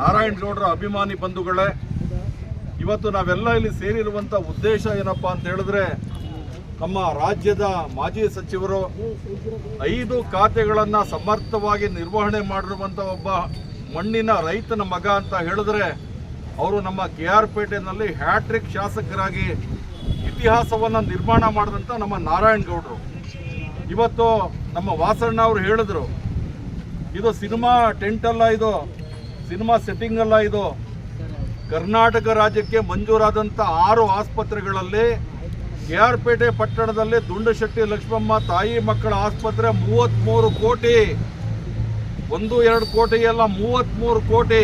ನಾರಾಯಣಗೌಡರ ಅಭಿಮಾನಿ ಬಂಧುಗಳೇ, ಇವತ್ತು ನಾವೆಲ್ಲ ಇಲ್ಲಿ ಸೇರಿರುವಂತ ಉದ್ದೇಶ ಏನಪ್ಪ ಅಂತ ಹೇಳಿದ್ರೆ, ನಮ್ಮ ರಾಜ್ಯದ ಮಾಜಿ ಸಚಿವರು ಐದು ಖಾತೆಗಳನ್ನ ಸಮರ್ಥವಾಗಿ ನಿರ್ವಹಣೆ ಮಾಡಿರುವಂತ ಒಬ್ಬ ಮಣ್ಣಿನ ರೈತನ ಮಗ ಅಂತ ಹೇಳಿದ್ರೆ, ಅವರು ನಮ್ಮ ಕೆ ಆರ್ ಪೇಟೆನಲ್ಲಿ ಹ್ಯಾಟ್ರಿಕ್ ಶಾಸಕರಾಗಿ ಇತಿಹಾಸವನ್ನ ನಿರ್ಮಾಣ ಮಾಡಿದಂತ ನಮ್ಮ ನಾರಾಯಣಗೌಡರು ಇವತ್ತು ನಮ್ಮ ವಾಸಣ್ಣ ಅವರು ಹೇಳಿದ್ರು, ಇದು ಸಿನಿಮಾ ಟೆಂಟ್ ಅಲ್ಲ ಇದು ಸಿನಿಮಾ ಸೆಟ್ಟಿಂಗ್ ಅಲ್ಲ ಇದು. ಕರ್ನಾಟಕ ರಾಜ್ಯಕ್ಕೆ ಮಂಜೂರಾದಂಥ ಆರು ಆಸ್ಪತ್ರೆಗಳಲ್ಲಿ ಕೆ ಆರ್ ಪೇಟೆ ಪಟ್ಟಣದಲ್ಲಿ ದುಂಡಶೆಟ್ಟಿ ಲಕ್ಷ್ಮಮ್ಮ ತಾಯಿ ಮಕ್ಕಳ ಆಸ್ಪತ್ರೆ ಮೂವತ್ತ್ಮೂರು ಕೋಟಿ. ಒಂದು, ಎರಡು ಕೋಟಿ ಅಲ್ಲ ಮೂವತ್ತ್ಮೂರು ಕೋಟಿ.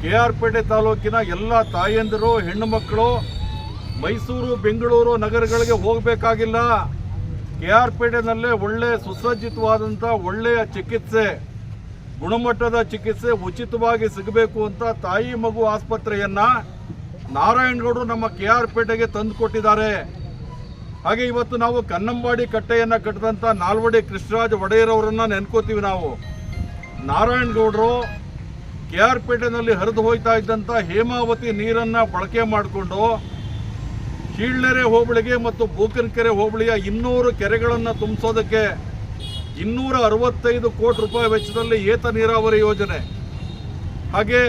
ಕೆ ಆರ್ ಪೇಟೆ ತಾಲೂಕಿನ ಎಲ್ಲ ತಾಯಂದಿರು, ಹೆಣ್ಣು ಮಕ್ಕಳು, ಮೈಸೂರು, ಬೆಂಗಳೂರು ನಗರಗಳಿಗೆ ಹೋಗಬೇಕಾಗಿಲ್ಲ. ಕೆ ಆರ್ ಪೇಟೆನಲ್ಲೇ ಒಳ್ಳೆ ಸುಸಜ್ಜಿತವಾದಂಥ ಒಳ್ಳೆಯ ಚಿಕಿತ್ಸೆ. ಗುಣಮಟ್ಟದ ಚಿಕಿತ್ಸೆ ಉಚಿತವಾಗಿ ಸಿಗಬೇಕು ಅಂತ ತಾಯಿ ಮಗು ಆಸ್ಪತ್ರೆಯನ್ನ ನಾರಾಯಣಗೌಡರು ನಮ್ಮ ಕೆ ಆರ್ ಪೇಟೆಗೆ ತಂದು ಕೊಟ್ಟಿದ್ದಾರೆ. ಹಾಗೆ ಇವತ್ತು ನಾವು ಕನ್ನಂಬಾಡಿ ಕಟ್ಟೆಯನ್ನ ಕಟ್ಟಿದಂಥ ನಾಲ್ವಡಿ ಕೃಷ್ಣರಾಜ ಒಡೆಯರವರನ್ನು ನೆನ್ಕೋತೀವಿ ನಾವು. ನಾರಾಯಣಗೌಡರು ಕೆ ಆರ್ ಪೇಟೆನಲ್ಲಿ ಹರಿದು ಹೋಯ್ತಾ ಇದ್ದಂತ ಹೇಮಾವತಿ ನೀರನ್ನ ಬಳಕೆ ಮಾಡಿಕೊಂಡು ಕೀಳ್ನೆರೆ ಹೋಬಳಿಗೆ ಮತ್ತು ಬೂಕನಕೆರೆ ಹೋಬಳಿಯ ಇನ್ನೂರು ಕೆರೆಗಳನ್ನು ತುಂಬಿಸೋದಕ್ಕೆ ಇನ್ನೂರ ಅರವತ್ತೈದು ಕೋಟಿ ರೂಪಾಯಿ ವೆಚ್ಚದಲ್ಲಿ ಏತ ನೀರಾವರಿ ಯೋಜನೆ. ಹಾಗೆ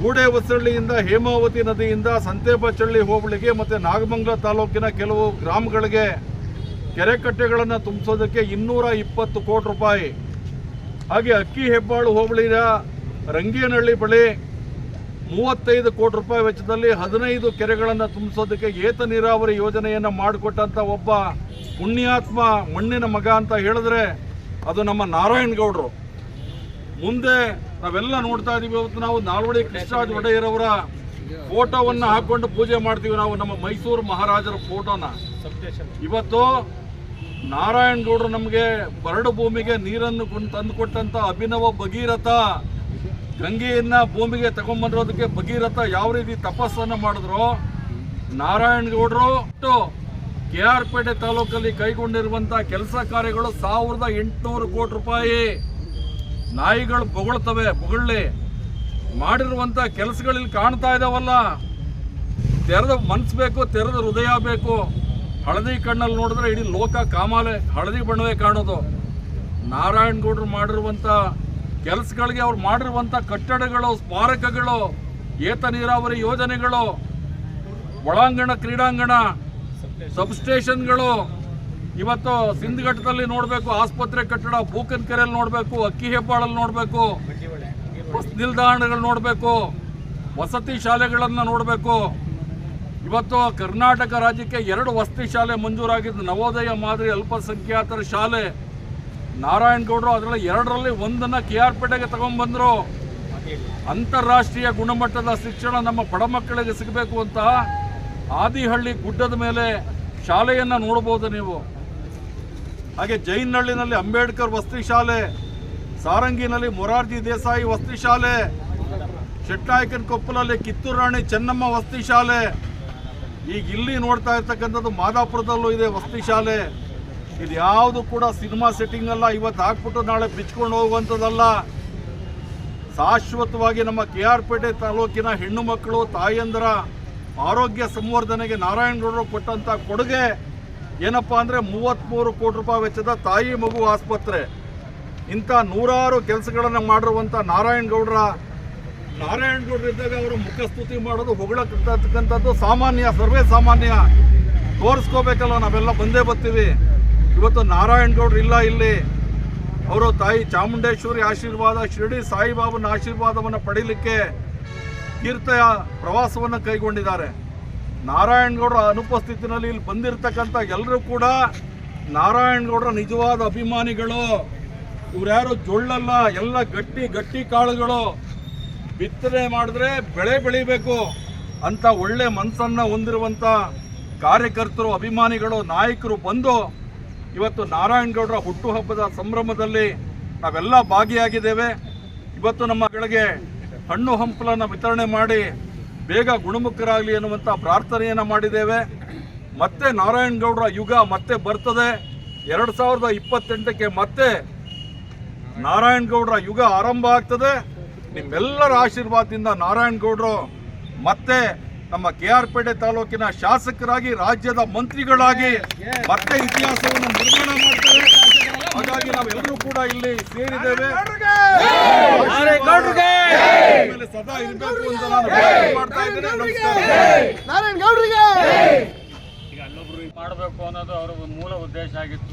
ಗೂಡೆ ಹೊಸಳ್ಳಿಯಿಂದ ಹೇಮಾವತಿ ನದಿಯಿಂದ ಸಂತೇಪಚಳ್ಳಿ ಹೋಬಳಿಗೆ ಮತ್ತು ನಾಗಮಂಗಲ ತಾಲೂಕಿನ ಕೆಲವು ಗ್ರಾಮಗಳಿಗೆ ಕೆರೆ ಕಟ್ಟೆಗಳನ್ನು ತುಂಬಿಸೋದಕ್ಕೆ ಇನ್ನೂರ ಇಪ್ಪತ್ತು ಕೋಟಿ ರೂಪಾಯಿ. ಹಾಗೆ ಅಕ್ಕಿ ಹೆಬ್ಬಾಳು ಹೋಬಳಿಯ ರಂಗೇನಹಳ್ಳಿ ಬಳಿ ಮೂವತ್ತೈದು ಕೋಟಿ ರೂಪಾಯಿ ವೆಚ್ಚದಲ್ಲಿ ಹದಿನೈದು ಕೆರೆಗಳನ್ನು ತುಂಬಿಸೋದಕ್ಕೆ ಏತ ನೀರಾವರಿ ಯೋಜನೆಯನ್ನು ಮಾಡಿಕೊಟ್ಟಂಥ ಒಬ್ಬ ಪುಣ್ಯಾತ್ಮ ಮಣ್ಣಿನ ಮಗ ಅಂತ ಹೇಳಿದ್ರೆ ಅದು ನಮ್ಮ ನಾರಾಯಣಗೌಡರು ಮುಂದೆ ನಾವೆಲ್ಲ ನೋಡ್ತಾ ಇದೀವಿ, ಇವತ್ತು ನಾವು ನಾಲ್ವಡಿ ಕೃಷ್ಣರಾಜ ಒಡೆಯರವರ ಫೋಟೋವನ್ನು ಹಾಕೊಂಡು ಪೂಜೆ ಮಾಡ್ತೀವಿ ನಾವು, ನಮ್ಮ ಮೈಸೂರು ಮಹಾರಾಜರ ಫೋಟೋನ. ಇವತ್ತು ನಾರಾಯಣಗೌಡರು ನಮಗೆ ಬರಡು ಭೂಮಿಗೆ ನೀರನ್ನು ತಂದುಕೊಟ್ಟಂಥ ಅಭಿನವ ಭಗೀರಥ ಗಂಗೆಯನ್ನ ಭೂಮಿಗೆ ತಗೊಂಡ್ಬಂದಿರೋದಕ್ಕೆ ಭಗೀರಥ ಯಾವ ರೀತಿ ತಪಸ್ಸನ್ನ ಮಾಡಿದ್ರು ನಾರಾಯಣಗೌಡರು ಕೆ ಆರ್ ಪೇಟೆ ತಾಲೂಕಲ್ಲಿ ಕೈಗೊಂಡಿರುವಂತಹ ಕೆಲಸ ಕಾರ್ಯಗಳು ಸಾವಿರದ ಎಂಟುನೂರು ಕೋಟಿ ರೂಪಾಯಿ ನಾಯಿಗಳು ಬೊಗಳ್ತವೆ ಬೊಗಳ್ಳಿ ಮಾಡಿರುವಂತ ಕೆಲಸಗಳಲ್ಲಿ ಕಾಣ್ತಾ ಇದಾವಲ್ಲ. ತೆರೆದ ಮನ್ಸು ಬೇಕು, ತೆರೆದ ಹೃದಯ ಬೇಕು. ಹಳದಿ ಕಣ್ಣಲ್ಲಿ ನೋಡಿದ್ರೆ ಇಡೀ ಲೋಕ ಕಾಮಾಲೆ, ಹಳದಿ ಬಣ್ಣವೇ ಕಾಣೋದು. ನಾರಾಯಣಗೌಡರು ಮಾಡಿರುವಂತ ಕೆಲಸಗಳಿಗೆ ಅವ್ರು ಮಾಡಿರುವಂತ ಕಟ್ಟಡಗಳು, ಸ್ಮಾರಕಗಳು, ಏತ ನೀರಾವರಿ ಯೋಜನೆಗಳು, ಒಳಾಂಗಣ, ಕ್ರೀಡಾಂಗಣ, ಸಬ್ಸ್ಟೇಷನ್ಗಳು, ಇವತ್ತು ಸಿಂಧಗಟ್ಟದಲ್ಲಿ ನೋಡಬೇಕು, ಆಸ್ಪತ್ರೆ ಕಟ್ಟಡ ಬೂಕನ್ಕೆರೆಯಲ್ಲಿ ನೋಡಬೇಕು, ಅಕ್ಕಿ ಹೆಬ್ಬಾಳಲ್ಲಿ ನೋಡಬೇಕು, ಬಸ್ ನಿಲ್ದಾಣಗಳು ನೋಡಬೇಕು, ವಸತಿ ಶಾಲೆಗಳನ್ನು ನೋಡಬೇಕು. ಇವತ್ತು ಕರ್ನಾಟಕ ರಾಜ್ಯಕ್ಕೆ ಎರಡು ವಸತಿ ಶಾಲೆ ಮಂಜೂರಾಗಿದ್ದು, ನವೋದಯ ಮಾದರಿ ಅಲ್ಪಸಂಖ್ಯಾತರ ಶಾಲೆ. ನಾರಾಯಣಗೌಡರು ಅದರಲ್ಲಿ ಎರಡರಲ್ಲಿ ಒಂದನ್ನು ಕೆ ಆರ್ ಪೇಟೆಗೆ ತಗೊಂಡ್ಬಂದರು ಅಂತಾರಾಷ್ಟ್ರೀಯ ಗುಣಮಟ್ಟದ ಶಿಕ್ಷಣ ನಮ್ಮ ಬಡ ಮಕ್ಕಳಿಗೆ ಸಿಗಬೇಕು ಅಂತ ಆದಿಹಳ್ಳಿ ಗುಡ್ಡದ ಮೇಲೆ ಶಾಲೆಯನ್ನು ನೋಡಬಹುದು ನೀವು. ಹಾಗೆ ಜೈನಹಳ್ಳಿನಲ್ಲಿ ಅಂಬೇಡ್ಕರ್ ವಸತಿ ಶಾಲೆ, ಸಾರಂಗಿನಲ್ಲಿ ಮೊರಾರ್ಜಿ ದೇಸಾಯಿ ವಸತಿ ಶಾಲೆ ಶೆಟ್ಟಾಯಕನ ಕೊಪ್ಪಲಲ್ಲಿ ಕಿತ್ತೂರು ರಾಣಿ ಚೆನ್ನಮ್ಮ ವಸತಿ ಶಾಲೆ. ಈಗ ಇಲ್ಲಿ ನೋಡ್ತಾ ಇರ್ತಕ್ಕಂಥದ್ದು ಮಾದಾಪುರದಲ್ಲೂ ಇದೆ ವಸತಿ ಶಾಲೆ. ಇದು ಯಾವುದು ಕೂಡ ಸಿನಿಮಾ ಸೆಟ್ಟಿಂಗ್ ಅಲ್ಲ, ಇವತ್ತು ಹಾಕ್ಬಿಟ್ಟು ನಾಳೆ ಬಿಚ್ಕೊಂಡು ಹೋಗುವಂಥದ್ದಲ್ಲ. ಶಾಶ್ವತವಾಗಿ ನಮ್ಮ ಕೆ ಆರ್ ಪೇಟೆ ತಾಲೂಕಿನ ಹೆಣ್ಣು ಮಕ್ಕಳು, ತಾಯಂದರ ಆರೋಗ್ಯ ಸಂವರ್ಧನೆಗೆ ನಾರಾಯಣಗೌಡರು ಕೊಟ್ಟಂತ ಕೊಡುಗೆ ಏನಪ್ಪ ಅಂದ್ರೆ ಮೂವತ್ತ್ಮೂರು ಕೋಟಿ ರೂಪಾಯಿ ವೆಚ್ಚದ ತಾಯಿ ಮಗು ಆಸ್ಪತ್ರೆ. ಇಂಥ ನೂರಾರು ಕೆಲಸಗಳನ್ನು ಮಾಡಿರುವಂಥ ನಾರಾಯಣಗೌಡರ ನಾರಾಯಣಗೌಡರು ಇದ್ದಾಗ ಅವರು ಮುಖಸ್ತುತಿ ಮಾಡೋದು ಹೊಗಳಕ್ಕಂಥದ್ದು ಸಾಮಾನ್ಯ, ಸರ್ವೇ ಸಾಮಾನ್ಯ. ತೋರಿಸ್ಕೋಬೇಕಲ್ಲ, ನಾವೆಲ್ಲ ಬಂದೇ ಬರ್ತೀವಿ. ಇವತ್ತು ನಾರಾಯಣಗೌಡರು ಇಲ್ಲ ಇಲ್ಲಿ. ಅವರು ತಾಯಿ ಚಾಮುಂಡೇಶ್ವರಿ ಆಶೀರ್ವಾದ, ಶಿರಡಿ ಸಾಯಿಬಾಬನ ಆಶೀರ್ವಾದವನ್ನು ಪಡೀಲಿಕ್ಕೆ ತೀರ್ಥಯ ಪ್ರವಾಸವನ್ನು ಕೈಗೊಂಡಿದ್ದಾರೆ. ನಾರಾಯಣಗೌಡರ ಅನುಪಸ್ಥಿತಿನಲ್ಲಿ ಇಲ್ಲಿ ಬಂದಿರತಕ್ಕಂಥ ಎಲ್ಲರೂ ಕೂಡ ನಾರಾಯಣಗೌಡರ ನಿಜವಾದ ಅಭಿಮಾನಿಗಳು. ಇವ್ರ್ಯಾರು ಜೊಳ್ಳಲ್ಲ, ಎಲ್ಲ ಗಟ್ಟಿ ಗಟ್ಟಿ ಕಾಳುಗಳು. ಬಿತ್ತನೆ ಮಾಡಿದ್ರೆ ಬೆಳೆ ಬೆಳಿಬೇಕು ಅಂತ ಒಳ್ಳೆ ಮನಸ್ಸನ್ನು ಹೊಂದಿರುವಂಥ ಕಾರ್ಯಕರ್ತರು, ಅಭಿಮಾನಿಗಳು, ನಾಯಕರು ಬಂದು ಇವತ್ತು ನಾರಾಯಣಗೌಡರ ಹುಟ್ಟುಹಬ್ಬದ ಸಂಭ್ರಮದಲ್ಲಿ ನಾವೆಲ್ಲ ಭಾಗಿಯಾಗಿದ್ದೇವೆ. ಇವತ್ತು ನಮ್ಮ ಮಕ್ಕಳಿಗೆ ಹಣ್ಣು ಹಂಪಲನ್ನು ವಿತರಣೆ ಮಾಡಿ ಬೇಗ ಗುಣಮುಖರಾಗಲಿ ಅನ್ನುವಂಥ ಪ್ರಾರ್ಥನೆಯನ್ನು ಮಾಡಿದ್ದೇವೆ. ಮತ್ತೆ ನಾರಾಯಣಗೌಡರ ಯುಗ ಮತ್ತೆ ಬರ್ತದೆ. ಎರಡು ಸಾವಿರದ ಇಪ್ಪತ್ತೆಂಟಕ್ಕೆ ಮತ್ತೆ ನಾರಾಯಣಗೌಡರ ಯುಗ ಆರಂಭ ಆಗ್ತದೆ. ನಿಮ್ಮೆಲ್ಲರ ಆಶೀರ್ವಾದದಿಂದ ನಾರಾಯಣಗೌಡರು ಮತ್ತೆ ನಮ್ಮ ಕೆ ಆರ್ ಪೇಟೆ ತಾಲೂಕಿನ ಶಾಸಕರಾಗಿ ರಾಜ್ಯದ ಮಂತ್ರಿಗಳಾಗಿ ಮತ್ತೆ ಇತಿಹಾಸವನ್ನು ನಿರ್ಮಾಣ ಮಾಡ್ತಾರೆ. ಹಾಗಾಗಿ ನಾವೆಲ್ಲರೂ ಕೂಡ ಇಲ್ಲಿ ಸೇರಿದ್ದೇವೆ. ಆಮೇಲೆ ಸದಾ ಇರಬೇಕು ಅಂತ ನಾನು ಮಾಡ್ತಾ ಇದ್ದೇನೆ. ನಮಸ್ಕಾರ. ನಾರಾಯಣ ಗೌಡ್ರಿಗೆ. ಈಗ ಅಲ್ಲೊಬ್ರು ಮಾಡಬೇಕು ಅನ್ನೋದು ಅವರ ಒಂದು ಮೂಲ ಉದ್ದೇಶ ಆಗಿತ್ತು.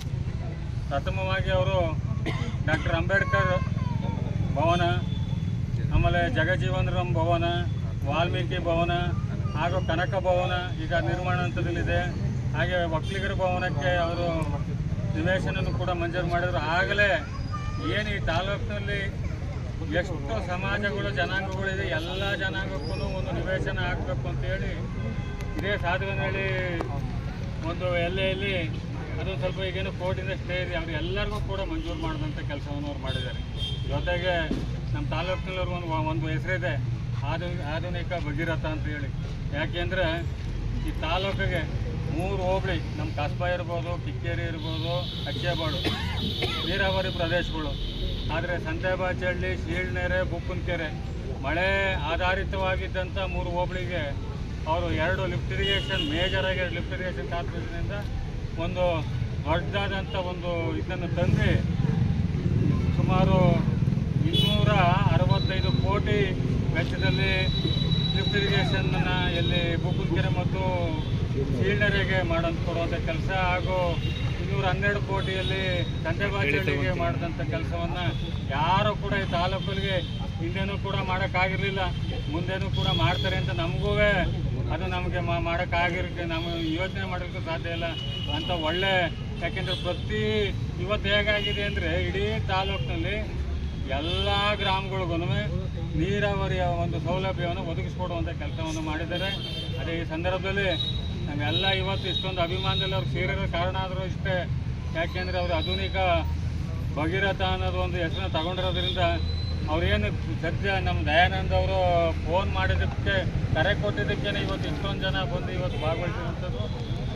ಪ್ರಥಮವಾಗಿ ಅವರು ಡಾಕ್ಟರ್ ಅಂಬೇಡ್ಕರ್ ಭವನ ಆಮೇಲೆ ಜಗಜೀವನ್ ರಾಮ್ ಭವನ ವಾಲ್ಮೀಕಿ ಭವನ ಹಾಗೂ ಕನಕ ಭವನ ಈಗ ನಿರ್ಮಾಣ ಹಂತದಲ್ಲಿದೆ. ಹಾಗೆ ಒಕ್ಕಲಿಗರ ಭವನಕ್ಕೆ ಅವರು ನಿವೇಶನವನ್ನು ಕೂಡ ಮಂಜೂರು ಮಾಡಿದರು. ಆಗಲೇ ಏನು ಈ ತಾಲೂಕಿನಲ್ಲಿ ಎಷ್ಟು ಸಮಾಜಗಳು, ಜನಾಂಗಗಳಿದೆ, ಎಲ್ಲ ಜನಾಂಗಕ್ಕೂ ಒಂದು ನಿವೇಶನ ಆಗಬೇಕು ಅಂತೇಳಿ ಇದೇ ಸಾಧುವಿನಲ್ಲಿ ಒಂದು ಎಲ್ಲೆಯಲ್ಲಿ ಅದು ಸ್ವಲ್ಪ ಈಗೇನು ಕೋರ್ಟಿಂದ ಸ್ಟೇ ಇದೆ. ಅವರು ಎಲ್ಲರಿಗೂ ಕೂಡ ಮಂಜೂರು ಮಾಡಿದಂಥ ಕೆಲಸವನ್ನು ಅವ್ರು ಮಾಡಿದ್ದಾರೆ. ಜೊತೆಗೆ ನಮ್ಮ ಒಂದು ಒಂದು ಹೆಸರಿದೆ. ಆಧು, ಆಧುನಿಕ ಭಗೀರಥ ಅಂತ ಹೇಳಿ. ಯಾಕೆಂದರೆ ಈ ತಾಲೂಕಿಗೆ ಮೂರು ಹೋಬಳಿ, ನಮ್ಮ ಕಸ್ಬಾ ಇರ್ಬೋದು, ಕಿಕ್ಕೇರಿ ಇರ್ಬೋದು ಅಕ್ಕೇಬಾಡು ನೀರಾವರಿ ಪ್ರದೇಶಗಳು. ಆದರೆ ಸಂತೆಬಾಚಳ್ಳಿ, ಶೀಳ್ನೆರೆ ಬುಕ್ಕುನ್ಕೆರೆ ಮಳೆ ಆಧಾರಿತವಾಗಿದ್ದಂಥ ಮೂರು ಹೋಬಳಿಗೆ ಅವರು ಎರಡು ಲಿಫ್ಟ್ ಇರಿಗೇಷನ್ ಮೇಜರಾಗಿ ಲಿಫ್ಟ್ ಇರಿಗೇಷನ್ ಕಾರ್ಪೊರೇಷನಿಂದ ಒಂದು ದೊಡ್ಡದಾದಂಥ ಒಂದು ಇದನ್ನು ತಂದು ಸುಮಾರು ಇನ್ನೂರ ಅರವತ್ತೈದು ಕೋಟಿ ವೆಚ್ಚದಲ್ಲಿ ಲಿಫ್ಟ್ ಇರಿಗೇಷನ್ನ ಎಲ್ಲಿ ಬೂಕುಲ್ಕೆರೆ ಮತ್ತು ಸೀಲ್ನರಿಗೆ ಮಾಡಂತ ಕೊಡುವಂಥ ಕೆಲಸ ಹಾಗೂ ಇನ್ನೂರ ಹನ್ನೆರಡು ಕೋಟಿಯಲ್ಲಿ ತಂದೆಬಾಚಹಳ್ಳಿಗೆ ಮಾಡಿದಂಥ ಕೆಲಸವನ್ನು ಯಾರು ಕೂಡ ಈ ತಾಲೂಕುಗಳಿಗೆ ಹಿಂದೆನೂ ಕೂಡ ಮಾಡೋಕ್ಕಾಗಿರಲಿಲ್ಲ. ಮುಂದೆನೂ ಕೂಡ ಮಾಡ್ತಾರೆ ಅಂತ ನಮಗೂ ಅದು ನಮಗೆ ಮಾಡೋಕ್ಕಾಗಿರಕ್ಕೆ ನಮಗೆ ಯೋಚನೆ ಮಾಡೋಕ್ಕೂ ಸಾಧ್ಯ ಇಲ್ಲ. ಅಂತ ಒಳ್ಳೆ, ಯಾಕೆಂದರೆ ಪ್ರತಿ, ಇವತ್ತು ಹೇಗಾಗಿದೆ ಅಂದರೆ ಇಡೀ ತಾಲೂಕಿನಲ್ಲಿ ಎಲ್ಲ ಗ್ರಾಮಗಳಿಗೂ ನೀರಾವರಿಯ ಒಂದು ಸೌಲಭ್ಯವನ್ನು ಒದಗಿಸ್ಕೊಡುವಂಥ ಕೆಲಸವನ್ನು ಮಾಡಿದ್ದಾರೆ. ಅದೇ ಈ ಸಂದರ್ಭದಲ್ಲಿ ನಮ್ಮೆಲ್ಲ ಇವತ್ತು ಇಷ್ಟೊಂದು ಅಭಿಮಾನದಲ್ಲಿ ಅವ್ರಿಗೆ ಸೇರಿರೋ ಕಾರಣ ಆದರೂ ಇಷ್ಟೇ. ಯಾಕೆಂದರೆ ಅವರು ಆಧುನಿಕ ಭಗೀರಥ ಅನ್ನೋದು ಒಂದು ಹೆಸರನ್ನ ತಗೊಂಡಿರೋದ್ರಿಂದ ಅವ್ರೇನು ಸದ್ಯ ನಮ್ಮ ದಯಾನಂದ್ ಅವರು ಫೋನ್ ಮಾಡಿದ್ದಕ್ಕೆ, ಕರೆ ಕೊಟ್ಟಿದ್ದಕ್ಕೆ ಇವತ್ತು ಇಷ್ಟೊಂದು ಜನ ಬಂದು ಇವತ್ತು ಭಾಗವಹಿಸಿರುವಂಥದ್ದು.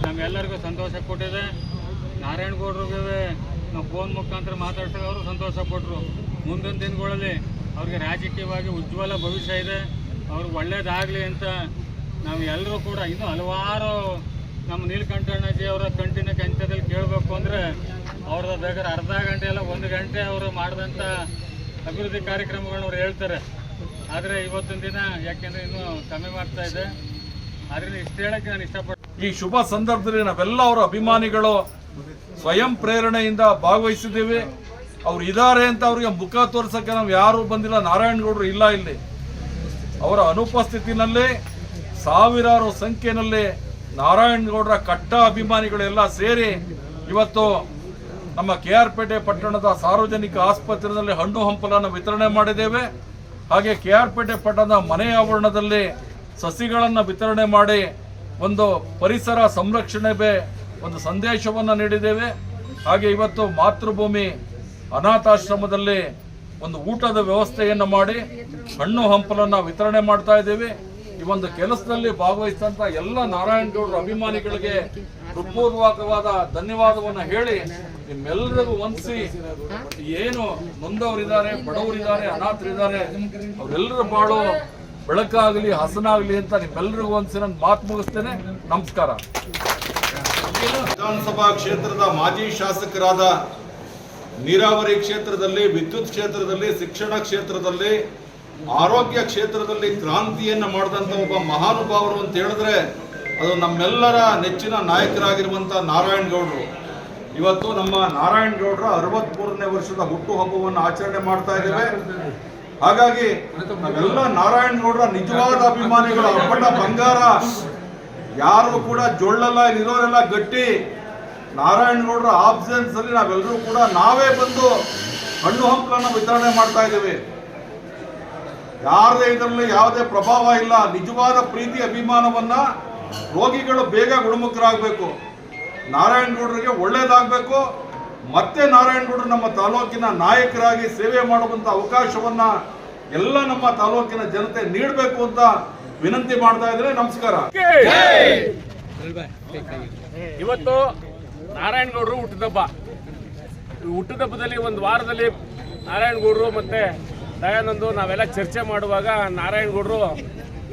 ನಮ್ಗೆಲ್ಲರಿಗೂ ಸಂತೋಷ ಕೊಟ್ಟಿದೆ. ನಾರಾಯಣಗೌಡ್ರಿಗೆ ನಾವು ಫೋನ್ ಮುಖಾಂತರ ಮಾತಾಡ್ಸಿದಾಗ ಅವರು ಸಂತೋಷ ಪಟ್ಟರು ಮುಂದಿನ ದಿನಗಳಲ್ಲಿ ಅವ್ರಿಗೆ ರಾಜಕೀಯವಾಗಿ ಉಜ್ವಲ ಭವಿಷ್ಯ ಇದೆ. ಅವ್ರಿಗೆ ಒಳ್ಳೇದಾಗಲಿ ಅಂತ ನಾವು ಎಲ್ಲರೂ ಕೂಡ ಇನ್ನೂ ಹಲವಾರು ನಮ್ಮ ನೀಲಕಂಠಣ್ಣಜಿ ಅವರ ಕಂಟಿನ ಕಂಚದಲ್ಲಿ ಕೇಳಬೇಕು ಅಂದರೆ ಅವ್ರದ್ದು ಬೇಕಾದ್ರೆ ಅರ್ಧ ಗಂಟೆ ಎಲ್ಲ ಒಂದು ಗಂಟೆ ಅವರು ಮಾಡಿದಂಥ ಅಭಿವೃದ್ಧಿ ಕಾರ್ಯಕ್ರಮಗಳನ್ನ ಅವ್ರು ಹೇಳ್ತಾರೆ. ಆದರೆ ಇವತ್ತಿನ ದಿನ ಯಾಕೆಂದರೆ ಇನ್ನೂ ಕಮ್ಮಿ ಮಾಡ್ತಾ ಇದೆ. ಅದರಿಂದ ಇಷ್ಟು ಹೇಳೋಕ್ಕೆ ನಾನು ಇಷ್ಟಪಡ್ತೀನಿ. ಈ ಶುಭ ಸಂದರ್ಭದಲ್ಲಿ ನಾವೆಲ್ಲ ಅವರ ಅಭಿಮಾನಿಗಳು ಸ್ವಯಂ ಪ್ರೇರಣೆಯಿಂದ ಭಾಗವಹಿಸಿದ್ದೀವಿ. ಅವ್ರು ಇದ್ದಾರೆ ಅಂತ ಅವ್ರಿಗೆ ಮುಖ ತೋರ್ಸಕ್ಕೆ ನಾವು ಯಾರು ಬಂದಿಲ್ಲ. ನಾರಾಯಣಗೌಡರು ಇಲ್ಲ ಇಲ್ಲಿ. ಅವರ ಅನುಪಸ್ಥಿತಿನಲ್ಲಿ ಸಾವಿರಾರು ಸಂಖ್ಯೆಯಲ್ಲಿ ನಾರಾಯಣಗೌಡರ ಕಟ್ಟ ಅಭಿಮಾನಿಗಳೆಲ್ಲ ಸೇರಿ ಇವತ್ತು ನಮ್ಮ ಕೆ ಆರ್ ಪೇಟೆ ಪಟ್ಟಣದ ಸಾರ್ವಜನಿಕ ಆಸ್ಪತ್ರೆಯಲ್ಲಿ ಹಣ್ಣು ಹಂಪಲನ್ನು ವಿತರಣೆ ಮಾಡಿದ್ದೇವೆ. ಹಾಗೆ ಕೆ ಆರ್ ಪೇಟೆ ಪಟ್ಟಣದ ಮನೆ ಆವರಣದಲ್ಲಿ ಸಸಿಗಳನ್ನು ವಿತರಣೆ ಮಾಡಿ ಒಂದು ಪರಿಸರ ಸಂರಕ್ಷಣೆಗೆ ಒಂದು ಸಂದೇಶವನ್ನು ನೀಡಿದ್ದೇವೆ. ಹಾಗೆ ಇವತ್ತು ಮಾತೃಭೂಮಿ ಅನಾಥಾಶ್ರಮದಲ್ಲಿ ಒಂದು ಊಟದ ವ್ಯವಸ್ಥೆಯನ್ನು ಮಾಡಿ, ಹಣ್ಣು ಹಂಪಲನ್ನು ವಿತರಣೆ ಮಾಡ್ತಾ ಇದ್ದೇವೆ. ಈ ಒಂದು ಕೆಲಸದಲ್ಲಿ ಭಾಗವಹಿಸಿದಂತ ಎಲ್ಲ ನಾರಾಯಣಗೌಡರ ಅಭಿಮಾನಿಗಳಿಗೆ ಹೃತ್ಪೂರ್ವಕವಾದ ಧನ್ಯವಾದವನ್ನು ಹೇಳಿ ನಿಮ್ಮೆಲ್ಲರಿಗೂ ವಂದಿಸಿ, ಏನು ನೊಂದವರಿದ್ದಾರೆ, ಬಡವರಿದ್ದಾರೆ, ಅನಾಥರಿದ್ದಾರೆ ಅವರೆಲ್ಲರ ಬಾಳು ಬೆಳಕಾಗಲಿ, ಹಸನಾಗಲಿ ಅಂತ ನಿಮ್ಮೆಲ್ಲರಿಗೂ ವಂದಿಸಿ ನಾನು ಮಾತು ಮುಗಿಸ್ತೇನೆ. ನಮಸ್ಕಾರ. ವಿಧಾನಸಭಾ ಕ್ಷೇತ್ರದ ಮಾಜಿ ಶಾಸಕರಾದ ನೀರಾವರಿ ಕ್ಷೇತ್ರದಲ್ಲಿ, ವಿದ್ಯುತ್ ಕ್ಷೇತ್ರದಲ್ಲಿ, ಶಿಕ್ಷಣ ಕ್ಷೇತ್ರದಲ್ಲಿ, ಆರೋಗ್ಯ ಕ್ಷೇತ್ರದಲ್ಲಿ ಕ್ರಾಂತಿಯನ್ನು ಮಾಡಿದಂಥ ಒಬ್ಬ ಮಹಾನುಭಾವರು ಅಂತ ಹೇಳಿದ್ರೆ ಅದು ನಮ್ಮೆಲ್ಲರ ನೆಚ್ಚಿನ ನಾಯಕರಾಗಿರುವಂಥ ನಾರಾಯಣಗೌಡರು ಇವತ್ತು ನಮ್ಮ ನಾರಾಯಣಗೌಡರ ಅರವತ್ಮೂರನೇ ವರ್ಷದ ಹುಟ್ಟುಹಬ್ಬವನ್ನು ಆಚರಣೆ ಮಾಡ್ತಾ ಇದ್ದೇವೆ ಹಾಗಾಗಿ ನಾವೆಲ್ಲ ನಾರಾಯಣಗೌಡರ ನಿಜವಾದ ಅಭಿಮಾನಿಗಳು ಅಪ್ಪಣ್ಣ ಬಂಗಾರ. ಯಾರು ಕೂಡ ಜೊಳ್ಳಲ್ಲ ಇರೋರೆಲ್ಲ ಗಟ್ಟಿ. ನಾರಾಯಣಗೌಡರ ಆಬ್ಸೆನ್ಸ್ ಅಲ್ಲಿ ನಾವೆಲ್ಲರೂ ಕೂಡ ನಾವೇ ಬಂದು ಹಣ್ಣು ಹಂಪಲನ್ನು ವಿತರಣೆ ಮಾಡ್ತಾ ಇದ್ದೇವೆ. ಯಾರದೇ ಇದರಲ್ಲಿ ಯಾವುದೇ ಪ್ರಭಾವ ಇಲ್ಲ. ನಿಜವಾದ ಪ್ರೀತಿ ಅಭಿಮಾನವನ್ನ ರೋಗಿಗಳು ಬೇಗ ಗುಣಮುಖರಾಗಬೇಕು. ನಾರಾಯಣಗೌಡರಿಗೆ ಒಳ್ಳೇದಾಗಬೇಕು. ಮತ್ತೆ ನಾರಾಯಣಗೌಡರು ನಮ್ಮ ತಾಲೂಕಿನ ನಾಯಕರಾಗಿ ಸೇವೆ ಮಾಡುವಂತ ಅವಕಾಶವನ್ನ ಎಲ್ಲ ನಮ್ಮ ತಾಲೂಕಿನ ಜನತೆ ನೀಡಬೇಕು ಅಂತ ವಿನಂತಿ ಮಾಡ್ತಾ ಇದ್ರೆ ನಮಸ್ಕಾರ. ಇವತ್ತು ನಾರಾಯಣಗೌಡರು ಹುಟ್ಟಿದಬ್ಬ. ಹುಟ್ಟಿದಬ್ಬದಲ್ಲಿ ಒಂದು ವಾರದಲ್ಲಿ ನಾರಾಯಣಗೌಡರು ಮತ್ತೆ ದಯಾನಂದು ನಾವೆಲ್ಲ ಚರ್ಚೆ ಮಾಡುವಾಗ ನಾರಾಯಣಗೌಡರು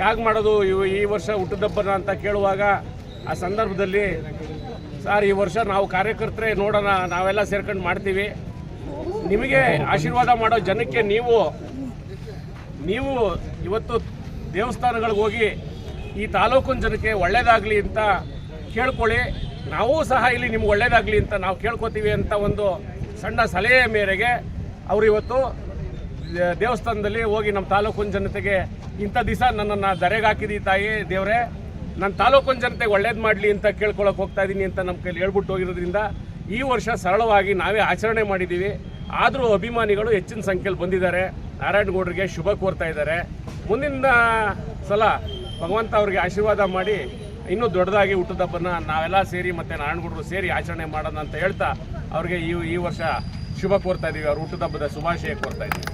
ಹೇಗೆ ಮಾಡೋದು ಇವು ಈ ವರ್ಷ ಹುಟ್ಟಿದಬ್ಬನ ಅಂತ ಕೇಳುವಾಗ ಆ ಸಂದರ್ಭದಲ್ಲಿ, ಸರ್, ಈ ವರ್ಷ ನಾವು ಕಾರ್ಯಕರ್ತರೇ ನೋಡೋಣ, ನಾವೆಲ್ಲ ಸೇರ್ಕೊಂಡು ಮಾಡ್ತೀವಿ. ನಿಮಗೆ ಆಶೀರ್ವಾದ ಮಾಡೋ ಜನಕ್ಕೆ ನೀವು ನೀವು ಇವತ್ತು ದೇವಸ್ಥಾನಗಳಿಗೆ ಹೋಗಿ ಈ ತಾಲೂಕಿನ ಜನಕ್ಕೆ ಒಳ್ಳೆಯದಾಗಲಿ ಅಂತ ಕೇಳ್ಕೊಳ್ಳಿ. ನಾವು ಸಹ ಇಲ್ಲಿ ನಿಮ್ಗೆ ಒಳ್ಳೇದಾಗಲಿ ಅಂತ ನಾವು ಕೇಳ್ಕೊತೀವಿ ಅಂತ ಒಂದು ಸಣ್ಣ ಸಲಹೆ ಮೇರೆಗೆ ಅವರು ಇವತ್ತು ದೇವಸ್ಥಾನದಲ್ಲಿ ಹೋಗಿ ನಮ್ಮ ತಾಲೂಕಿನ ಜನತೆಗೆ ಇಂಥ ದಿವಸ ನನ್ನನ್ನು ಧರೆಗೆ ತಾಯಿ, ದೇವರೇ, ನನ್ನ ತಾಲೂಕಿನ ಜನತೆಗೆ ಒಳ್ಳೇದು ಮಾಡಲಿ ಅಂತ ಕೇಳ್ಕೊಳಕ್ಕೆ ಹೋಗ್ತಾ ಇದ್ದೀನಿ ಅಂತ ನಮ್ಮ ಕೈಲಿ ಹೇಳ್ಬಿಟ್ಟು ಹೋಗಿರೋದ್ರಿಂದ ಈ ವರ್ಷ ಸರಳವಾಗಿ ನಾವೇ ಆಚರಣೆ ಮಾಡಿದ್ದೀವಿ ಆದರೂ ಅಭಿಮಾನಿಗಳು ಹೆಚ್ಚಿನ ಸಂಖ್ಯೆಯಲ್ಲಿ ಬಂದಿದ್ದಾರೆ. ನಾರಾಯಣಗೌಡರಿಗೆ ಶುಭ ಕೋರ್ತಾ ಇದ್ದಾರೆ. ಮುಂದಿನ ಸಲ ಭಗವಂತ ಅವ್ರಿಗೆ ಆಶೀರ್ವಾದ ಮಾಡಿ ಇನ್ನೂ ದೊಡ್ಡದಾಗಿ ಹುಟ್ಟುದಬ್ಬನ ನಾವೆಲ್ಲ ಸೇರಿ ಮತ್ತು ನಾರಾಯಣಗೌಡರು ಸೇರಿ ಆಚರಣೆ ಮಾಡೋಣ ಅಂತ ಹೇಳ್ತಾ ಅವ್ರಿಗೆ ಈ ಈ ವರ್ಷ ಶುಭ ಕೋರ್ತಾ ಇದ್ದೀವಿ. ಅವ್ರ ಹುಟ್ಟುದಬ್ಬದ ಶುಭಾಶಯ ಕೋರ್ತಾ ಇದ್ದೀವಿ.